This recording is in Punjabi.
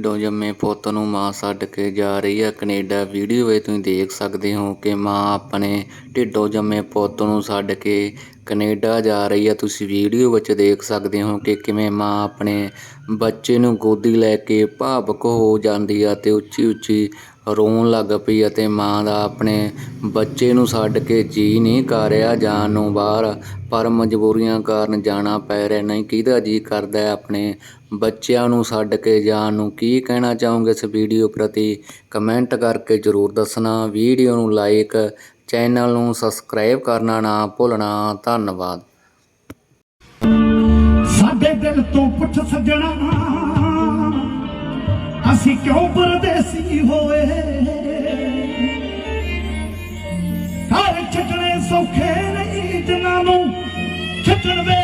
ਢਿੱਡੋਂ ਜੰਮੇ ਪੁੱਤ ਨੂੰ ਮਾਂ ਛੱਡ ਕੇ ਜਾ ਰਹੀ ਹੈ ਕੈਨੇਡਾ। ਵੀਡੀਓ ਵਿੱਚ ਤੁਸੀਂ ਦੇਖ ਸਕਦੇ ਹੋ ਕਿ ਮਾਂ ਆਪਣੇ ਢਿੱਡੋਂ ਜੰਮੇ ਪੁੱਤ ਨੂੰ ਛੱਡ ਕੇ ਕੈਨੇਡਾ ਜਾ ਰਹੀ ਹੈ। ਤੁਸੀਂ ਵੀਡੀਓ ਵਿੱਚ ਦੇਖ ਸਕਦੇ ਹੋ ਕਿ ਕਿਵੇਂ ਮਾਂ ਆਪਣੇ ਬੱਚੇ ਨੂੰ ਗੋਦੀ ਲੈ ਕੇ ਭਾਵਕ ਹੋ ਜਾਂਦੀ ਹੈ ਤੇ ਉੱਚੀ ਉੱਚੀ ਰੋਣ ਲੱਗ ਪਈ ਅਤੇ ਮਾਂ ਦਾ ਆਪਣੇ ਬੱਚੇ ਨੂੰ ਛੱਡ ਕੇ ਜੀਅ ਨਹੀਂ ਕਰ ਰਿਹਾ। ਜਾਣ ਨੂੰ ਬਾਹਰ, ਪਰ ਮਜਬੂਰੀਆਂ ਕਾਰਨ ਜਾਣਾ ਪੈ ਰਿਹਾ। ਨਹੀਂ, ਕਿਹਦਾ ਜੀਅ ਕਰਦਾ ਆਪਣੇ ਬੱਚਿਆਂ ਨੂੰ ਛੱਡ ਕੇ ਜਾਣ ਨੂੰ? ਕੀ ਕਹਿਣਾ ਚਾਹੋਗੇ ਇਸ ਵੀਡੀਓ ਪ੍ਰਤੀ? ਕਮੈਂਟ ਕਰਕੇ ਜਰੂਰ ਦੱਸਣਾ। ਵੀਡੀਓ ਨੂੰ ਲਾਈਕ, ਚੈਨਲ ਨੂੰ ਸਬਸਕ੍ਰਾਈਬ ਕਰਨਾ ਨਾ ਭੁੱਲਣਾ। ਧੰਨਵਾਦ। ਸਾਡੇ ਦਿਲ ਤੋਂ ਪੁੱਛ ਸੱਜਣਾ ਅਸੀਂ ਕਿਉਂ ਪਰਦੇਸੀ ਹੋਏ? ਘਰ ਛੱਡਣੇ ਸੌਖੇ ਨਹੀਂ ਜਿਨ੍ਹਾਂ ਨੂੰ ਛੱਡਣ ਵੇ